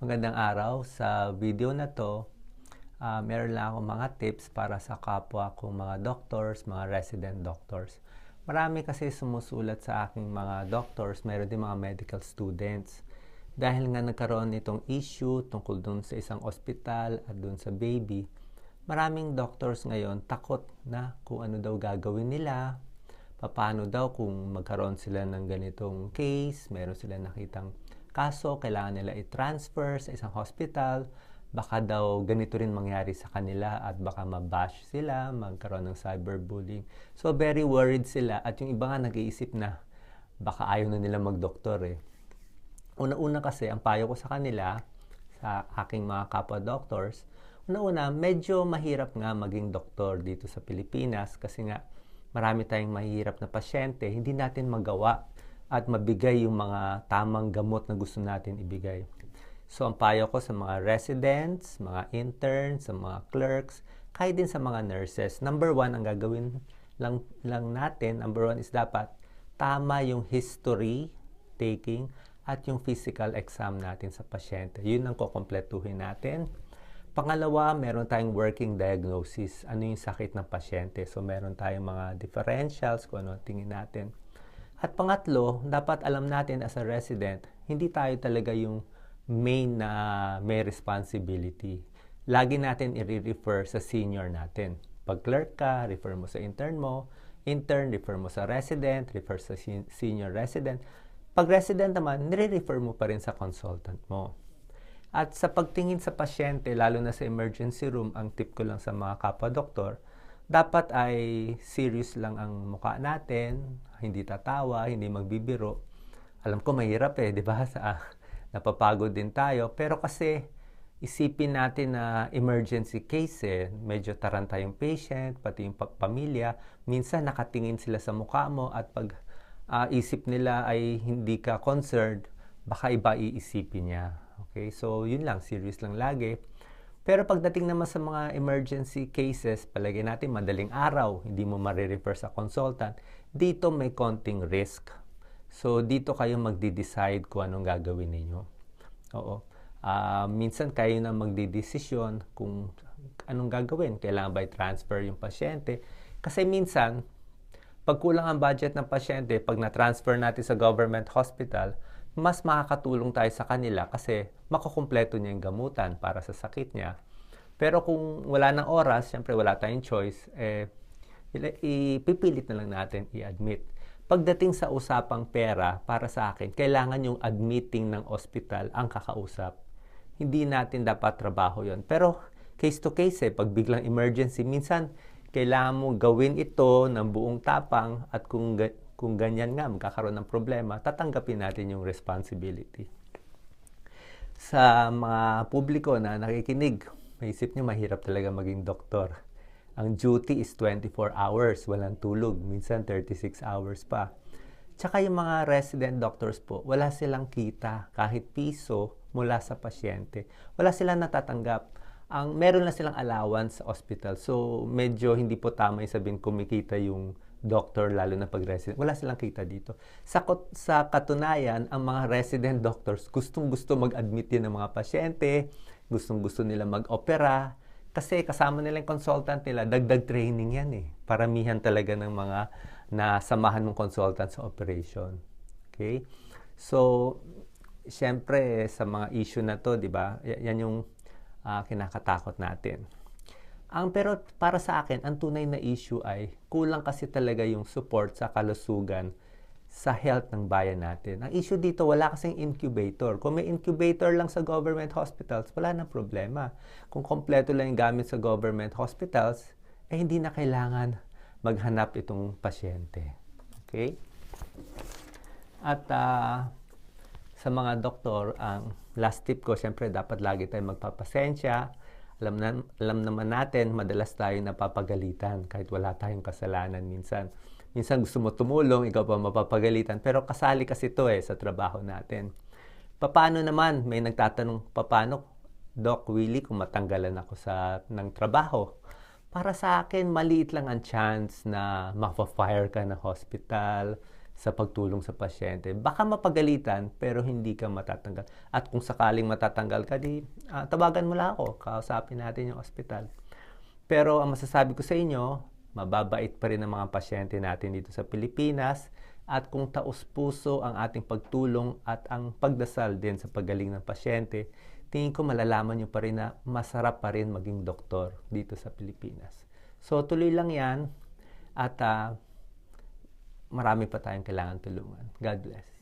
Magandang araw. Sa video na to, uh, meron lang akong mga tips para sa kapwa kong mga doctors, mga resident doctors. Marami kasi sumusulat sa aking mga doctors, meron din mga medical students. Dahil nga nagkaroon itong issue tungkol dun sa isang ospital at dun sa baby, maraming doctors ngayon takot na kung ano daw gagawin nila, paano daw kung magkaroon sila ng ganitong case, meron sila nakitang kaso, kailangan nila i-transfer sa isang hospital, baka daw ganito rin mangyari sa kanila at baka mabash sila, magkaroon ng cyberbullying. So very worried sila at yung iba nga nag-iisip na baka ayaw na nila magdoktor eh. Una-una kasi, ang payo ko sa kanila, sa aking mga kapwa-doctors, una-una, medyo mahirap nga maging doktor dito sa Pilipinas kasi nga marami tayong mahirap na pasyente, hindi natin magawa at mabigay yung mga tamang gamot na gusto natin ibigay. So, ang payo ko sa mga residents, mga interns, sa mga clerks, kahit din sa mga nurses, number one, ang gagawin lang, lang natin, number one is dapat tama yung history taking at yung physical exam natin sa pasyente. Yun ang kukompletuhin natin. Pangalawa, meron tayong working diagnosis. Ano yung sakit ng pasyente? So, meron tayong mga differentials kung ano tingin natin. At pangatlo, dapat alam natin as a resident, hindi tayo talaga yung main na may responsibility. Lagi natin i-refer sa senior natin. Pag clerk ka, refer mo sa intern mo. Intern, refer mo sa resident, refer sa senior resident. Pag resident naman, nire-refer mo pa rin sa consultant mo. At sa pagtingin sa pasyente, lalo na sa emergency room, ang tip ko lang sa mga kapwa-doktor, dapat ay serious lang ang mukha natin, hindi tatawa, hindi magbibiro. Alam ko mahirap eh, di ba? Sa, napapagod din tayo. Pero kasi isipin natin na emergency case eh, medyo taranta yung patient, pati yung pamilya. Minsan nakatingin sila sa mukha mo at pag uh, isip nila ay hindi ka concerned, baka iba iisipin niya. Okay, so yun lang, serious lang lagi. Pero pagdating naman sa mga emergency cases, palagay natin madaling araw, hindi mo marirefer sa consultant, dito may konting risk. So, dito kayo magde-decide kung anong gagawin ninyo. Oo. Uh, minsan kayo na magdidesisyon kung anong gagawin. Kailangan ba i-transfer yung pasyente? Kasi minsan, pag kulang ang budget ng pasyente, pag na-transfer natin sa government hospital, mas makakatulong tayo sa kanila kasi makukumpleto niya yung gamutan para sa sakit niya. Pero kung wala ng oras, syempre wala tayong choice, eh, ipipilit na lang natin i-admit. Pagdating sa usapang pera, para sa akin, kailangan yung admitting ng ospital ang kakausap. Hindi natin dapat trabaho yon Pero case to case eh, pag biglang emergency, minsan kailangan mo gawin ito ng buong tapang at kung kung ganyan nga magkakaroon ng problema, tatanggapin natin yung responsibility. Sa mga publiko na nakikinig, maisip nyo mahirap talaga maging doktor. Ang duty is 24 hours, walang tulog, minsan 36 hours pa. Tsaka yung mga resident doctors po, wala silang kita kahit piso mula sa pasyente. Wala silang natatanggap. Ang meron lang silang allowance sa hospital. So medyo hindi po tama yung sabihin kumikita yung doctor, lalo na pag resident. Wala silang kita dito. Sa, sa katunayan, ang mga resident doctors, gustong-gusto mag-admit din ng mga pasyente, gustong-gusto nila mag-opera, kasi kasama nila yung consultant nila, dagdag training yan eh. Paramihan talaga ng mga nasamahan ng consultant sa operation. Okay? So, syempre, sa mga issue na to, di ba, yan yung uh, kinakatakot natin. Ang pero para sa akin, ang tunay na issue ay kulang kasi talaga yung support sa kalusugan sa health ng bayan natin. Ang issue dito, wala kasing incubator. Kung may incubator lang sa government hospitals, wala na problema. Kung kompleto lang yung gamit sa government hospitals, eh hindi na kailangan maghanap itong pasyente. Okay? At uh, sa mga doktor, ang last tip ko, syempre dapat lagi tayong magpapasensya alam, na, alam naman natin, madalas tayo napapagalitan kahit wala tayong kasalanan minsan. Minsan gusto mo tumulong, ikaw pa mapapagalitan. Pero kasali kasi ito eh sa trabaho natin. Paano naman, may nagtatanong, paano, Doc Willie, kung matanggalan ako sa, ng trabaho? Para sa akin, maliit lang ang chance na ma-fire ka ng hospital, sa pagtulong sa pasyente. Baka mapagalitan pero hindi ka matatanggal. At kung sakaling matatanggal ka, di uh, tawagan mo lang ako, kausapin natin yung ospital. Pero ang masasabi ko sa inyo, mababait pa rin ang mga pasyente natin dito sa Pilipinas at kung taos puso ang ating pagtulong at ang pagdasal din sa paggaling ng pasyente, tingin ko malalaman nyo pa rin na masarap pa rin maging doktor dito sa Pilipinas. So tuloy lang yan at uh, marami pa tayong kailangan tulungan. God bless.